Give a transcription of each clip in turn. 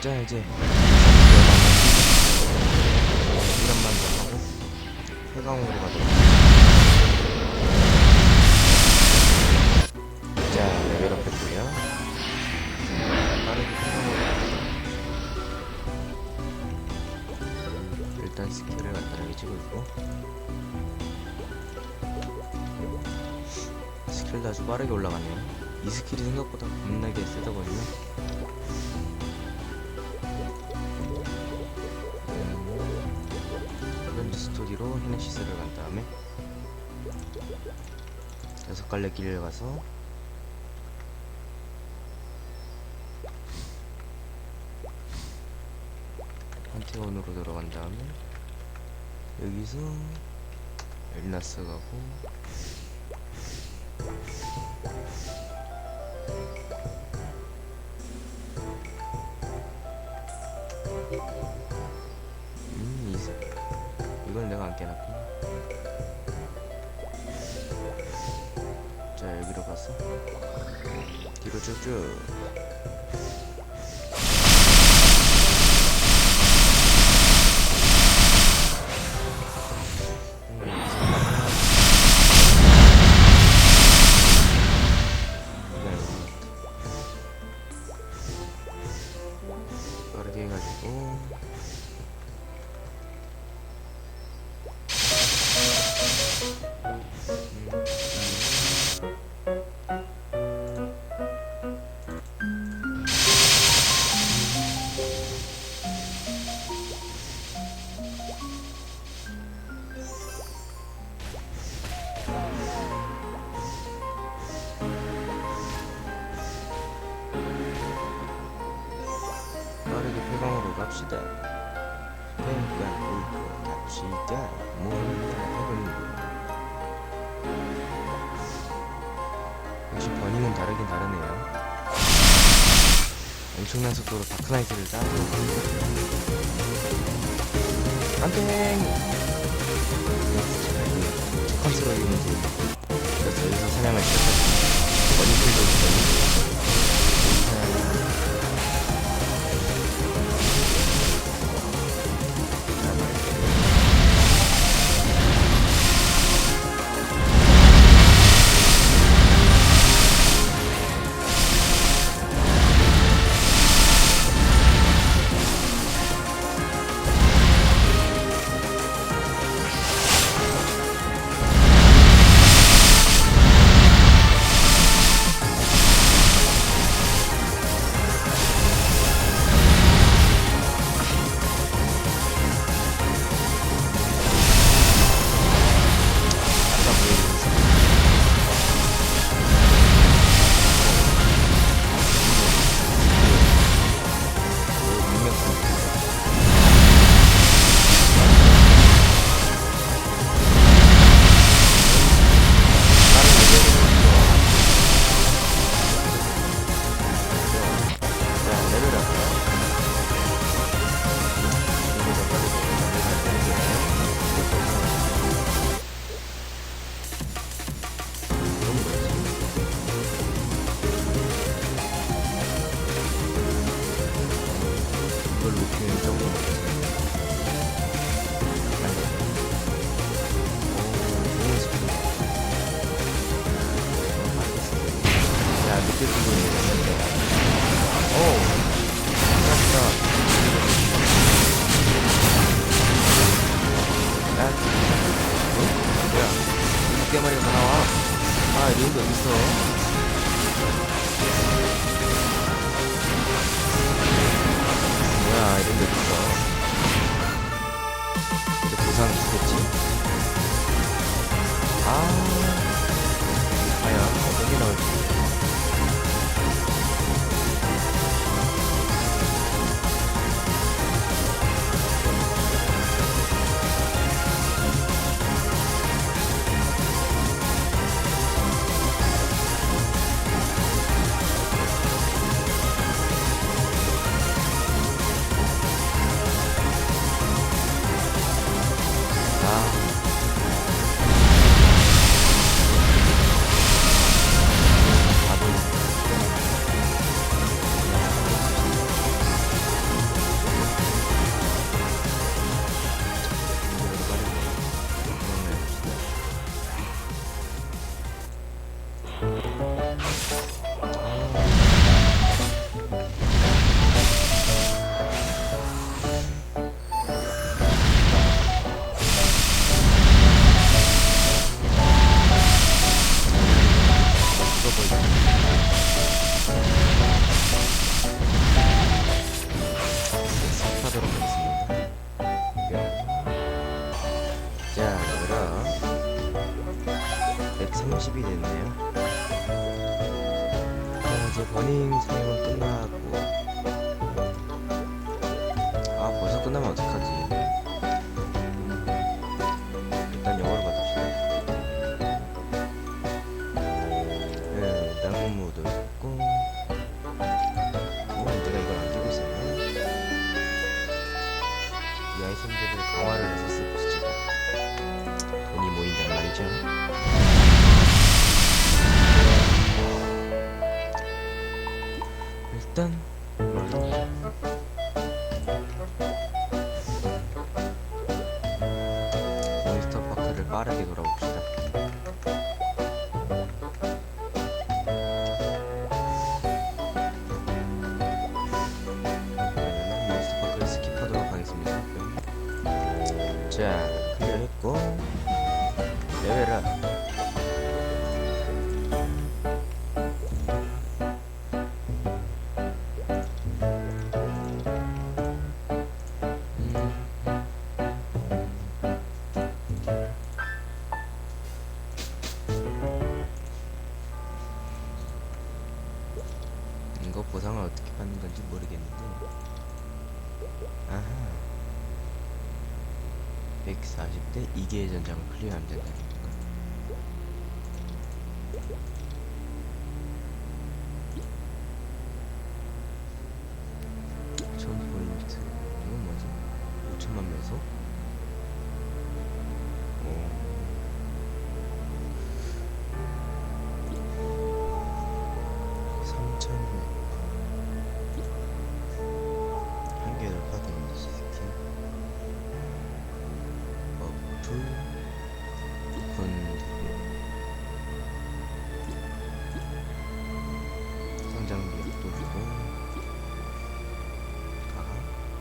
자 이제 이런만 더 하고 해강으로 가도록 자 레벨업 했고요 빠르게 해강으로 일단 스킬을 간단하게 찍고 있고. 스킬도 아주 빠르게 올라가네요. 이 스킬이 생각보다 겁나게 세더거든요 히네시스를 간 다음에 다섯 갈래 길을 가서 판테온으로 들어간 다음에 여기서 엘나스 가고 뒤로 빠르게 폐광으로 갑시다. 뺑뺑 울고 갑시다. 몰라 해보는 역시 버닝은 다르긴 다르네요. 엄청난 속도로 다크나이트를 따고 안땡! 컨트롤이면서 그래서 여기서 사냥을 시작했습니다. 버닝킬도 있어요. 이걸 높이는 정도 자, 밑에 부분이 이마리가다 나와 아 이런게 어딨어 자, 그럼 130이 됐네요. 자, 이제 버닝 사용은 끝나고. 아, 벌써 끝나면 어떡하 이걸로 몬스터 파크를 빠르게 돌아봅시다. 몬스터 파크를 스킵하도록 하겠습니다. 자, 클리어했고 레벨업. 받는 건지 모르겠는데. 아하. 140대 2개의 전장을 클리어하면 된다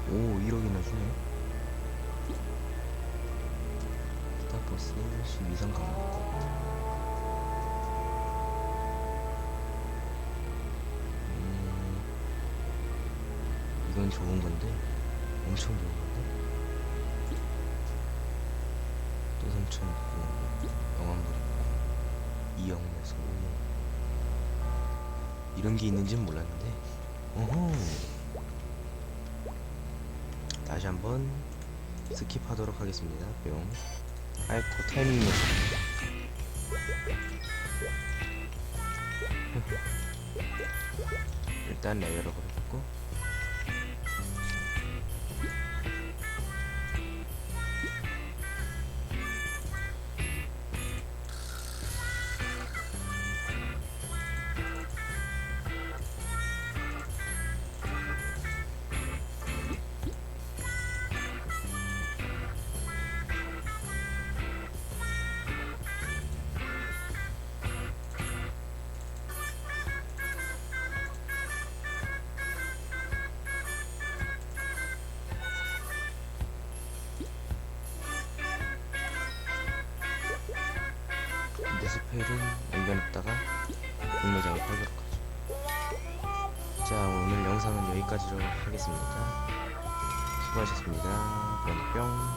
오 1억이나 주네. 스타버스 12성 강화 음, 이건 좋은 건데? 엄청 좋은 건데? 또 삼천 있고 영암불 있고 이영매소. 이런 게 있는지는 몰랐는데. 어허 다시 한번 스킵하도록 하겠습니다. 뿅. 아이고 타이밍 매소 일단 레벨업을 스펠은 남겨놨다가 공모장에 팔도록 하죠. 자 오늘 영상은 여기까지로 하겠습니다. 수고하셨습니다. 그럼 뿅.